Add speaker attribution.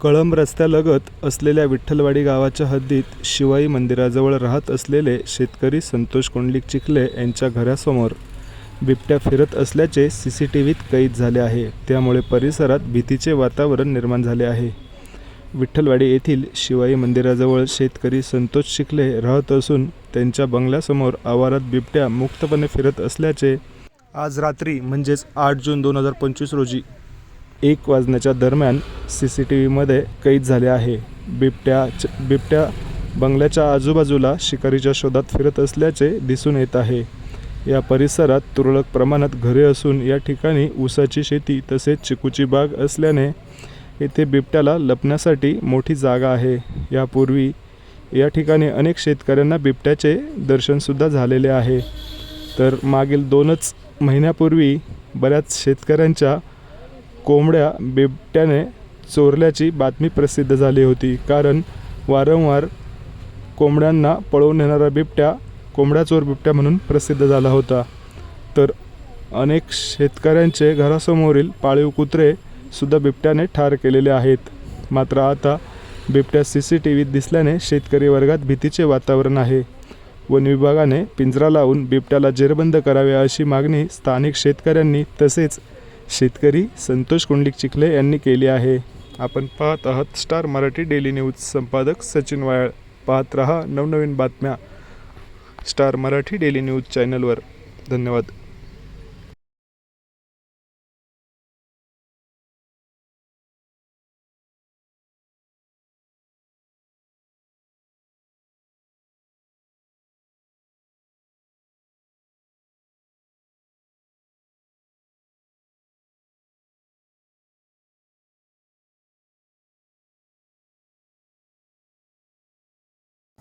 Speaker 1: कळंब रस्त्यालगत असलेल्या विठ्ठलवाडी गावाच्या हद्दीत शिवाई मंदिराजवळ राहत असलेले शेतकरी संतोष कोंडलिक चिखले यांच्या घरासमोर बिबट्या फिरत असल्याचे सी सी टी व्हीत कैद झाले आहे. त्यामुळे परिसरात भीतीचे वातावरण निर्माण झाले आहे. विठ्ठलवाडी येथील शिवाई मंदिराजवळ शेतकरी संतोष चिखले राहत असून त्यांच्या बंगल्यासमोर आवारात बिबट्या मुक्तपणे फिरत असल्याचे आज रात्री म्हणजेच आठ जून दोन हजार पंचवीस रोजी एक वाजण्याच्या दरम्यान सी सी टी व्हीमध्ये कैद झाले आहे. बिबट्या बिबट्या बंगल्याच्या आजूबाजूला शिकारीच्या शोधात फिरत असल्याचे दिसून येत आहे. या परिसरात तुरळक प्रमाणात घरे असून या ठिकाणी ऊसाची शेती तसेच चिकूची बाग असल्याने येथे बिबट्याला लपण्यासाठी मोठी जागा आहे. यापूर्वी या ठिकाणी अनेक शेतकऱ्यांना बिबट्याचे दर्शनसुद्धा झालेले आहे. तर मागील दोनच महिन्यापूर्वी बऱ्याच शेतकऱ्यांच्या कोंबड्या बिबट्याने चोरल्याची बातमी प्रसिद्ध झाली होती. कारण वारंवार कोंबड्यांना पळवून नेणारा बिबट्या कोंबड्या चोर बिबट्या म्हणून प्रसिद्ध झाला होता. तर अनेक शेतकऱ्यांचे घरासमोरील पाळीव कुत्रे सुद्धा बिबट्याने ठार केलेले आहेत. मात्र आता बिबट्या सी सी टी व्हीत दिसल्याने शेतकरी वर्गात भीतीचे वातावरण आहे. वन विभागाने पिंजरा लावून बिबट्याला जेरबंद करावे अशी मागणी स्थानिक शेतकऱ्यांनी तसेच शेतकरी संतोष कुंडलिक चिखले यांनी केली आहे. आपण पाहत आहात स्टार मराठी डेली न्यूज संपादक सचिन वायाळ. पाहत रहा नवनवीन बातम्या. स्टार मराठी डेली न्यूज चॅनलवर. धन्यवाद.